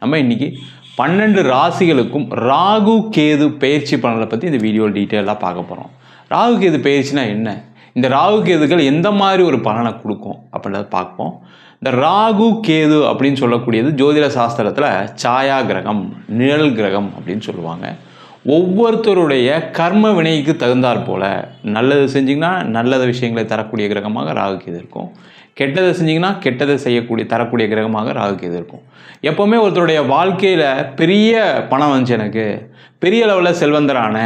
நம்ம இன்றைக்கி பன்னெண்டு ராசிகளுக்கும் ராகு கேது பயிற்சி பலனை பற்றி இந்த வீடியோ டீட்டெயிலாக பார்க்க போகிறோம் ராகு கேது பயிற்சினா என்ன? இந்த ராகு கேதுகள் எந்த மாதிரி ஒரு பலனை கொடுக்கும் அப்படின்றத பார்ப்போம். இந்த ராகு கேது அப்படின்னு சொல்லக்கூடியது ஜோதிட சாஸ்திரத்தில் சாயா கிரகம் நிழல் கிரகம் அப்படின்னு சொல்லுவாங்க. ஒவ்வொருத்தருடைய கர்ம வினைக்கு தகுந்தாற் போல நல்லது செஞ்சிங்கன்னா நல்லத விஷயங்களை தரக்கூடிய கிரகமாக ராகு இருக்கும். கெட்டதை செஞ்சிங்கன்னா கெட்டதை செய்யக்கூடிய தரக்கூடிய கிரகமாக ராகு இருக்கும். எப்போவுமே ஒருத்தருடைய வாழ்க்கையில் பெரிய பணம் வந்துச்சு எனக்கு பெரிய லெவலில் செல்வந்தரான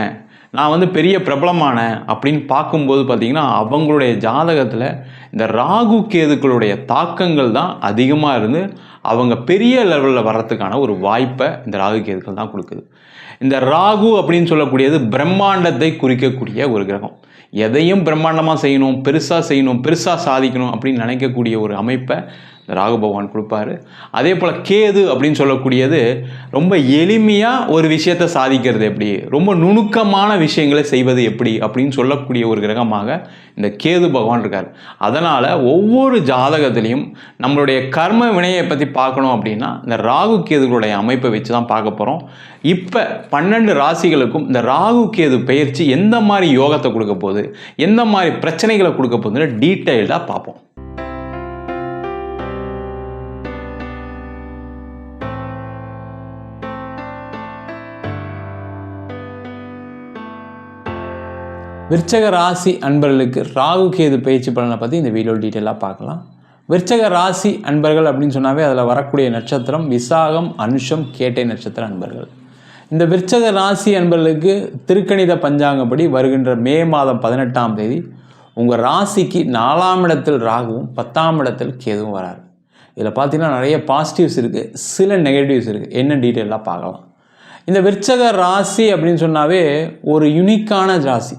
நான் வந்து பெரிய பிரபலமான அப்படின்னு பார்க்கும்போது பார்த்திங்கன்னா அவங்களுடைய ஜாதகத்தில் இந்த ராகு கேதுக்களுடைய தாக்கங்கள் தான் அதிகமாக இருந்து அவங்க பெரிய லெவலில் வர்றதுக்கான ஒரு வாய்ப்பை இந்த ராகு கேதுக்கள் தான் கொடுக்குது. இந்த ராகு அப்படின்னு சொல்லக்கூடியது பிரம்மாண்டத்தை குறிக்கக்கூடிய ஒரு கிரகம். எதையும் பிரம்மாண்டமாக செய்யணும் பெருசாக செய்யணும் பெருசாக சாதிக்கணும் அப்படின்னு நினைக்கக்கூடிய ஒரு அமைப்பை ராகு பகவான் கொடுப்பாரு. அதே போல் கேது அப்படின்னு சொல்லக்கூடியது ரொம்ப எளிமையாக ஒரு விஷயத்தை சாதிக்கிறது எப்படி? ரொம்ப நுணுக்கமான விஷயங்களை செய்வது எப்படி? அப்படின்னு சொல்லக்கூடிய ஒரு கிரகமாக இந்த கேது பகவான் இருக்கார். அதனால் ஒவ்வொரு ஜாதகத்திலையும் நம்மளுடைய கர்ம வினையை பற்றி பார்க்கணும் அப்படின்னா இந்த ராகு கேதுகளுடைய அமைப்பை வச்சு தான் பார்க்க போகிறோம் இப்போ பன்னெண்டு ராசிகளுக்கும் இந்த ராகு கேது பயிற்சி எந்த மாதிரி யோகத்தை கொடுக்க போகுது? எந்த மாதிரி பிரச்சனைகளை கொடுக்க போகுதுன்னு டீட்டெயில்டாக பார்ப்போம். விற்சக ராசி அன்பர்களுக்கு ராகு கேது பயிற்சி பலனை பற்றி இந்த வீடியோ டீட்டெயிலாக பார்க்கலாம். விற்சக ராசி அன்பர்கள் அப்படின்னு சொன்னாவே அதில் வரக்கூடிய நட்சத்திரம் விசாகம் அனுஷம் கேட்டை நட்சத்திர அன்பர்கள். இந்த விற்சக ராசி அன்பர்களுக்கு திருக்கணித பஞ்சாங்கப்படி வருகின்ற மே மாதம் பதினெட்டாம் தேதி உங்கள் ராசிக்கு நாலாம் இடத்தில் ராகுவும் பத்தாம் இடத்தில் கேதுவும் வராரு. இதில் பார்த்தீங்கன்னா நிறைய பாசிட்டிவ்ஸ் இருக்குது சில நெகட்டிவ்ஸ் இருக்குது என்ன டீட்டெயிலாக பார்க்கலாம். இந்த விற்சக ராசி அப்படின்னு சொன்னாவே ஒரு யுனிக்கான ராசி.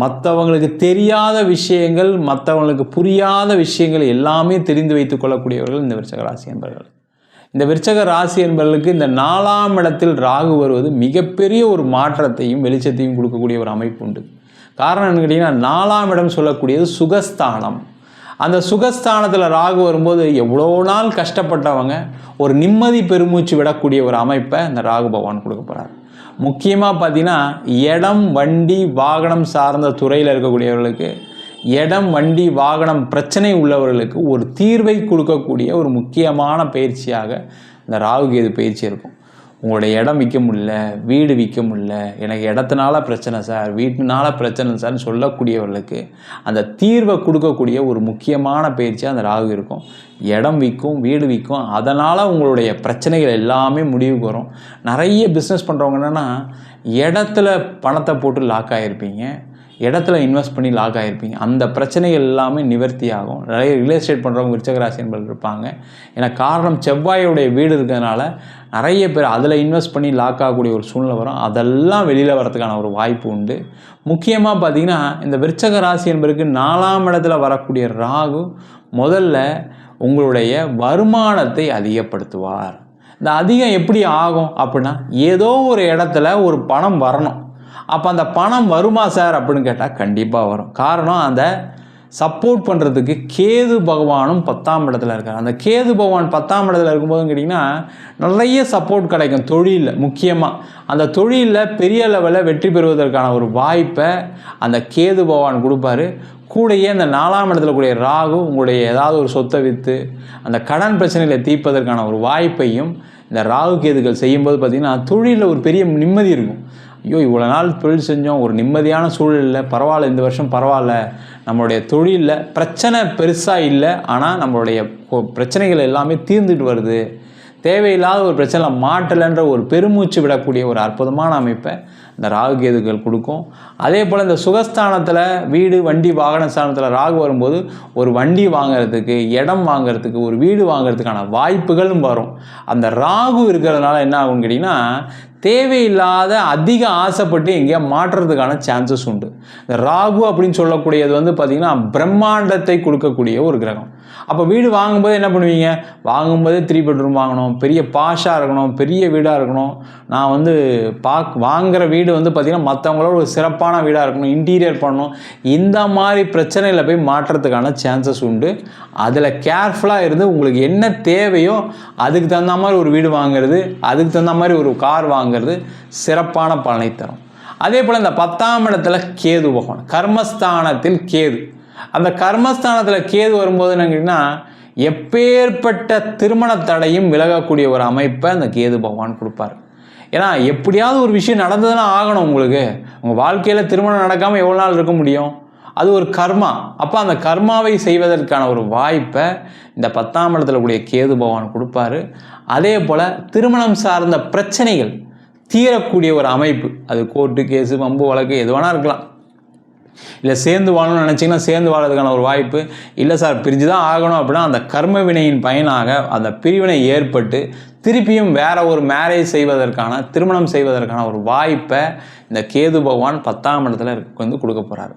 மற்றவங்களுக்கு தெரியாத விஷயங்கள் மற்றவங்களுக்கு புரியாத விஷயங்கள் எல்லாமே தெரிந்து வைத்துக் கொள்ளக்கூடியவர்கள் இந்த விருச்சக ராசி என்பவர்கள் இந்த விருச்சக ராசி என்பவர்களுக்கு இந்த நாலாம் இடத்தில் ராகு வருவது மிகப்பெரிய ஒரு மாற்றத்தையும் வெளிச்சத்தையும் கொடுக்கக்கூடிய ஒரு அமைப்பு உண்டு. காரணம் என்ன கேட்டிங்கன்னா நாலாம் இடம் சொல்லக்கூடியது சுகஸ்தானம். அந்த சுகஸ்தானத்தில் ராகு வரும்போது எவ்வளோ நாள் கஷ்டப்பட்டவங்க ஒரு நிம்மதி பெருமூச்சு விடக்கூடிய ஒரு அமைப்பை இந்த ராகு பகவான் கொடுக்க போகிறார் முக்கியமாக பார்த்தீங்கன்னா இடம் வண்டி வாகனம் சார்ந்த துறையில் இருக்கக்கூடியவர்களுக்கு இடம் வண்டி வாகனம் பிரச்சனை உள்ளவர்களுக்கு ஒரு தீர்வை கொடுக்கக்கூடிய ஒரு முக்கியமான பயிற்சியாக இந்த ராகு கேது பயிற்சி இருக்கும். உங்களுடைய இடம் விற்க முடியல வீடு விற்க முடியல எனக்கு இடத்துனால பிரச்சனை சார் வீட்டுனால பிரச்சனை சார்னு சொல்லக்கூடியவர்களுக்கு அந்த தீர்வை கொடுக்கக்கூடிய ஒரு முக்கியமான பயிற்சியாக அந்த ராகு இருக்கும். இடம் விற்கும் வீடு விற்கும் அதனால் உங்களுடைய பிரச்சனைகள் எல்லாமே முடிவுக்கு வரும். நிறைய பிஸ்னஸ் பண்ணுறவங்க என்னென்னா இடத்துல பணத்தை போட்டு லாக் ஆகிருப்பீங்க இடத்துல இன்வெஸ்ட் பண்ணி லாக் ஆகிருப்பீங்க அந்த பிரச்சனைகள் எல்லாமே நிவர்த்தி ஆகும். நிறைய ரியல் எஸ்டேட் பண்ணுறவங்க விருச்சகராசி என்பது இருப்பாங்க. ஏன்னா காரணம் செவ்வாயுடைய வீடு இருக்கிறதுனால நிறைய பேர் அதில் இன்வெஸ்ட் பண்ணி லாக் ஆகக்கூடிய ஒரு சூழ்நிலை வரும். அதெல்லாம் வெளியில் வரதுக்கான ஒரு வாய்ப்பு உண்டு. முக்கியமாக பார்த்தீங்கன்னா இந்த விருச்சக ராசி என்பதற்கு நாலாம் இடத்துல வரக்கூடிய ராகு முதல்ல உங்களுடைய வருமானத்தை அதிகப்படுத்துவார். இந்த அதிகம் எப்படி ஆகும் அப்படின்னா ஏதோ ஒரு இடத்துல ஒரு பணம் வரணும். அப்போ அந்த பணம் வருமா சார் அப்படின்னு கேட்டால் கண்டிப்பாக வரும். காரணம் அந்த சப்போர்ட் பண்ணுறதுக்கு கேது பகவானும் பத்தாம் இடத்துல இருக்கார். அந்த கேது பகவான் பத்தாம் இடத்துல இருக்கும்போதும் கேட்டிங்கன்னா நிறைய சப்போர்ட் கிடைக்கும் தொழிலில் முக்கியமாக அந்த தொழிலில் பெரிய லெவலில் வெற்றி பெறுவதற்கான ஒரு வாய்ப்பை அந்த கேது பகவான் கொடுப்பாரு. கூடயே அந்த நாலாம் இடத்துல கூடிய ராகு உங்களுடைய ஏதாவது ஒரு சொத்தை விற்று அந்த கடன் பிரச்சனைகளை தீர்ப்பதற்கான ஒரு வாய்ப்பையும் இந்த ராகு கேதுகள் செய்யும்போது பார்த்திங்கன்னா தொழிலில் ஒரு பெரிய நிம்மதி இருக்கும். ஐயோ இவ்வளோ நாள் தொழில் செஞ்சோம் ஒரு நிம்மதியான சூழலில் பரவாயில்ல இந்த வருஷம் பரவாயில்ல. நம்மளுடைய தொழிலில் பிரச்சனை பெருசாக இல்லை ஆனால் நம்மளுடைய பிரச்சனைகள் எல்லாமே தீர்ந்துட்டு வருது. தேவையில்லாத ஒரு பிரச்சனை மாட்டலைன்ற ஒரு பெருமூச்சு விடக்கூடிய ஒரு அற்புதமான அமைப்பை இந்த ராகு கேதுகள் கொடுக்கும். அதே போல் இந்த சுகஸ்தானத்தில் வீடு வண்டி வாகன ஸ்தானத்தில் ராகு வரும்போது ஒரு வண்டி வாங்குறதுக்கு இடம் வாங்குறதுக்கு ஒரு வீடு வாங்குறதுக்கான வாய்ப்புகளும் வரும். அந்த ராகு இருக்கிறதுனால என்ன ஆகும் கேட்டிங்கன்னா தேவையில்லாத அதிக ஆசைப்பட்டு எங்கேயா மாற்றுறதுக்கான சான்சஸ் உண்டு. இந்த ராகு அப்படின்னு சொல்லக்கூடியது வந்து பார்த்திங்கன்னா பிரம்மாண்டத்தை கொடுக்கக்கூடிய ஒரு கிரகம். அப்போ வீடு வாங்கும்போது என்ன பண்ணுவீங்க? வாங்கும்போதே த்ரீ பெட்ரூம் வாங்கணும். பெரிய பாஷாக இருக்கணும் பெரிய வீடாக இருக்கணும். நான் வந்து பாக் வாங்குகிற வீடு வந்து பார்த்திங்கன்னா மற்றவங்களோட ஒரு சிறப்பான வீடாக இருக்கணும் இன்டீரியர் பண்ணணும். இந்த மாதிரி பிரச்சனையில் போய் மாற்றுறதுக்கான சான்சஸ் உண்டு. அதில் கேர்ஃபுல்லாக இருந்து உங்களுக்கு என்ன தேவையோ அதுக்கு தகுந்த மாதிரி ஒரு வீடு வாங்குறது அதுக்கு தகுந்த மாதிரி ஒரு கார் வாங்குறது சிறப்பான பலனை தரும். அதே போல் இந்த பத்தாம் இடத்துல கேது பகவான் கர்மஸ்தானத்தில் கேது. அந்த கர்மஸ்தானத்தில் கேது வரும்போது என்னங்கன்னா எப்பேற்பட்ட திருமண தடையும் விலகக்கூடிய ஒரு அமைப்பை அந்த கேது பகவான் கொடுப்பார். ஏன்னா எப்படியாவது ஒரு விஷயம் நடந்ததுன்னா ஆகணும் உங்களுக்கு. உங்கள் வாழ்க்கையில் திருமணம் நடக்காமல் எவ்வளோ நாள் இருக்க முடியும்? அது ஒரு கர்மா. அப்போ அந்த கர்மாவை செய்வதற்கான ஒரு வாய்ப்பை இந்த பத்தாம் இடத்துல கூடிய கேது பகவான் கொடுப்பாரு. அதே போல் திருமணம் சார்ந்த பிரச்சனைகள் தீரக்கூடிய ஒரு அமைப்பு. அது கோர்ட்டு கேஸு வம்பு வழக்கு எது வேணால் இருக்கலாம். இல்லை சேர்ந்து வாழணும்னு நினச்சிங்கன்னா சேர்ந்து வாழறதுக்கான ஒரு வாய்ப்பு. இல்லை சார் பிரிஞ்சு தான் ஆகணும் அப்படின்னா அந்த கர்ம வினையின் பயனாக அந்த பிரிவினை ஏற்பட்டு திருப்பியும் வேற ஒரு மேரேஜ் செய்வதற்கான திருமணம் செய்வதற்கான ஒரு வாய்ப்பை இந்த கேது பகவான் பத்தாம் இடத்துல வந்து கொடுக்க போகிறாரு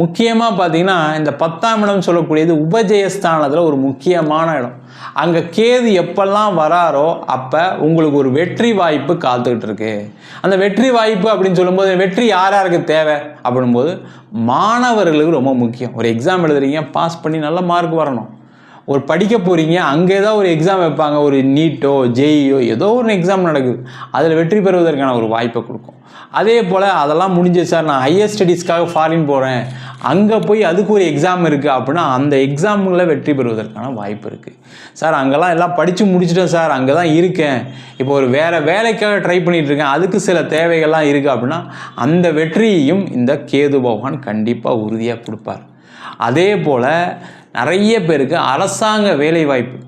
முக்கியமாக பார்த்தீங்கன்னா இந்த பத்தாம் இடம் சொல்லக்கூடியது உபஜயஸ்தானத்தில் ஒரு முக்கியமான இடம். அங்கே கேது எப்பெல்லாம் வராரோ அப்போ உங்களுக்கு ஒரு வெற்றி வாய்ப்பு காத்துக்கிட்டு இருக்கு. அந்த வெற்றி வாய்ப்பு அப்படின்னு சொல்லும்போது வெற்றி யார் யாருக்கு தேவை? அப்படின்போது மாணவர்களுக்கு ரொம்ப முக்கியம். ஒரு எக்ஸாம் எழுதுறீங்க பாஸ் பண்ணி நல்ல மார்க் வரணும். ஒரு படிக்க போகிறீங்க அங்கே தான் ஒரு எக்ஸாம் வைப்பாங்க ஒரு நீட்டோ ஜேஇயோ ஏதோ ஒரு எக்ஸாம் நடக்குது. அதில் வெற்றி பெறுவதற்கான ஒரு வாய்ப்பை கொடுக்கும். அதே போல் அதெல்லாம் முடிஞ்சு சார் நான் ஹையர் ஸ்டடீஸ்க்காக ஃபாரின் போகிறேன் அங்கே போய் அதுக்கு ஒரு எக்ஸாம் இருக்குது அப்படின்னா அந்த எக்ஸாமுங்களில் வெற்றி பெறுவதற்கான வாய்ப்பு இருக்குது சார் அங்கெல்லாம் எல்லாம் படித்து முடிச்சிட்டேன் சார். அங்கே தான் இருக்கேன். இப்போ ஒரு வேறு வேலைக்காக ட்ரை பண்ணிகிட்ருக்கேன் அதுக்கு சில தேவைகள்லாம் இருக்குது அப்படின்னா அந்த வெற்றியையும் இந்த கேது பகவான் கண்டிப்பாக உறுதியாக கொடுப்பார். அதே போல் நிறைய பேருக்கு அரசாங்க வேலைவாய்ப்பு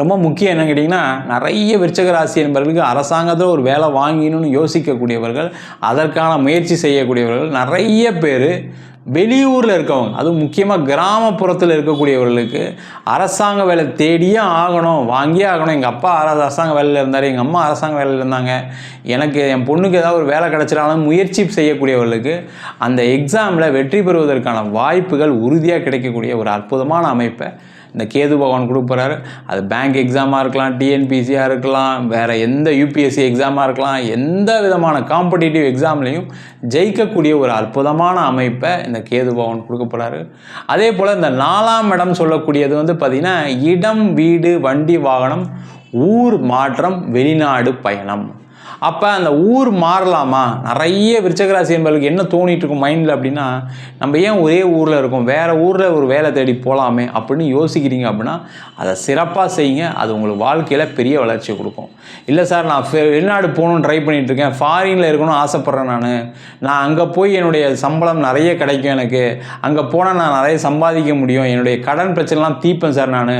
ரொம்ப முக்கியம் என்ன கேட்டிங்கன்னா நிறைய விருச்சக ராசி என்பவர்களுக்கு அரசாங்கத்தில் ஒரு வேலை வாங்கினு யோசிக்கக்கூடியவர்கள் அதற்கான முயற்சி செய்யக்கூடியவர்கள் நிறைய பேர் வெளியூரில் இருக்கவங்க அதுவும் முக்கியமாக கிராமப்புறத்தில் இருக்கக்கூடியவர்களுக்கு அரசாங்க வேலை தேடியே ஆகணும் வாங்கியே ஆகணும். எங்கள் அப்பா அரசாங்க வேலையில் இருந்தார் எங்கள் அம்மா அரசாங்க வேலையில் இருந்தாங்க. எனக்கு என் பொண்ணுக்கு ஏதாவது ஒரு வேலை கிடச்சிடாலும் முயற்சி செய்யக்கூடியவர்களுக்கு அந்த எக்ஸாமில் வெற்றி பெறுவதற்கான வாய்ப்புகள் உறுதியாக கிடைக்கக்கூடிய ஒரு அற்புதமான அமைப்பை இந்த கேது பகவான் கொடுக்குறாரு அது பேங்க் எக்ஸாமாக இருக்கலாம் டிஎன்பிசியாக இருக்கலாம் வேறு எந்த யூபிஎஸ்சி எக்ஸாமாக இருக்கலாம் எந்த விதமான காம்படிட்டிவ் எக்ஸாம்லேயும் ஜெயிக்கக்கூடிய ஒரு அற்புதமான அமைப்பை இந்த கேது பகவான் கொடுக்க போகிறாரு அதே போல் இந்த நாலாம் இடம் சொல்லக்கூடியது வந்து பார்த்திங்கன்னா இடம் வீடு வண்டி வாகனம் ஊர் மாற்றம் வெளிநாடு பயணம். அப்போ அந்த ஊர் மாறலாமா? நிறைய விருச்சகராசி என்பவர்களுக்கு என்ன தோணிட்டு இருக்கும் மைண்டில் அப்படின்னா நம்ம ஏன் ஒரே ஊரில் இருக்கோம்? வேறு ஊரில் ஒரு வேலை தேடி போகலாமே அப்படின்னு யோசிக்கிறீங்க அப்படின்னா அதை சிறப்பாக செய்யுங்க. அது உங்களுக்கு வாழ்க்கையில் பெரிய வளர்ச்சி கொடுக்கும். இல்லை சார் நான் வெளிநாடு போகணுன்னு ட்ரை பண்ணிகிட்ருக்கேன் ஃபாரினில் இருக்கணும்னு ஆசைப்பட்றேன் நான். நான் அங்கே போய் என்னுடைய சம்பளம் நிறைய கிடைக்கும் எனக்கு. அங்கே போனால் நான் நிறைய சம்பாதிக்க முடியும். என்னுடைய கடன் பிரச்சனைலாம் தீப்பேன் சார் நான்.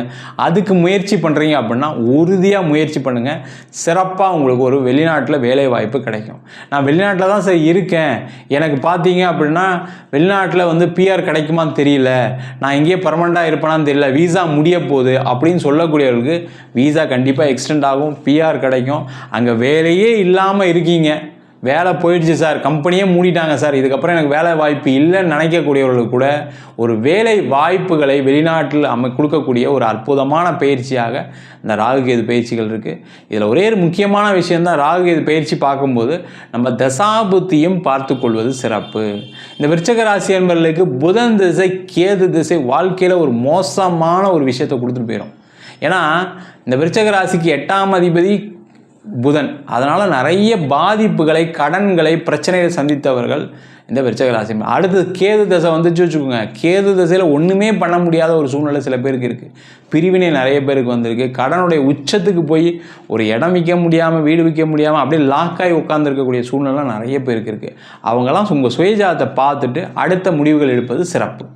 அதுக்கு முயற்சி பண்ணுறீங்க அப்படின்னா உறுதியாக முயற்சி பண்ணுங்கள் சிறப்பாக உங்களுக்கு ஒரு வெளிநாட்டில் வெளிநாட்டில் வேலை வாய்ப்பு கிடைக்கும். நான் வெளிநாட்டில் தான் சார் இருக்கேன். எனக்கு பார்த்தீங்க அப்படின்னா வெளிநாட்டில் வந்து பிஆர் கிடைக்குமான்னு தெரியல. நான் இங்கேயே பர்மனெண்ட்டாக இருப்பேனான்னு தெரியல. வீசா முடிய போகுது அப்படின்னு சொல்லக்கூடியவர்களுக்கு வீசா கண்டிப்பாக எக்ஸ்டெண்ட் ஆகும். பிஆர் கிடைக்கும். அங்கே வேலையே இல்லாமல் இருக்கீங்க. வேலை போயிடுச்சு சார். கம்பெனியே மூடிட்டாங்க சார். இதுக்கப்புறம் எனக்கு வேலை வாய்ப்பு இல்லைன்னு நினைக்கக்கூடியவர்களுக்கு கூட ஒரு வேலை வாய்ப்புகளை வெளிநாட்டில் அமை கொடுக்கக்கூடிய ஒரு அற்புதமான பயிற்சியாக இந்த ராகுகேது பயிற்சிகள் இருக்குது இதில் ஒரே ஒரு முக்கியமான விஷயந்தான் ராகுகேது பயிற்சி பார்க்கும்போது நம்ம தசாபுத்தியும் பார்த்து கொள்வது சிறப்பு. இந்த விருச்சக ராசி என்பர்களுக்கு புதன் திசை கேது திசை வாழ்க்கையில் ஒரு மோசமான ஒரு விஷயத்தை கொடுத்துட்டு போயிடும் ஏன்னா இந்த விருச்சக ராசிக்கு எட்டாம் அதிபதி புதன். அதனால் நிறைய பாதிப்புகளை கடன்களை பிரச்சனைகளை சந்தித்தவர்கள் இந்த விருச்சக ராசி. அடுத்தது கேது தசை வந்துச்சு வச்சுக்கோங்க. கேது தசையில் ஒன்றுமே பண்ண முடியாத ஒரு சூழ்நிலை சில பேருக்கு இருக்குது பிரிவினை நிறைய பேருக்கு வந்திருக்கு. கடனுடைய உச்சத்துக்கு போய் ஒரு இடம் விற்க முடியாமல் வீடு விற்க முடியாமல் அப்படியே லாக்காகி உட்காந்துருக்கக்கூடிய சூழ்நிலை நிறைய பேருக்கு இருக்குது அவங்கெல்லாம் உங்கள் சுயஜாதத்தை பார்த்துட்டு அடுத்த முடிவுகள் எடுப்பது சிறப்பு.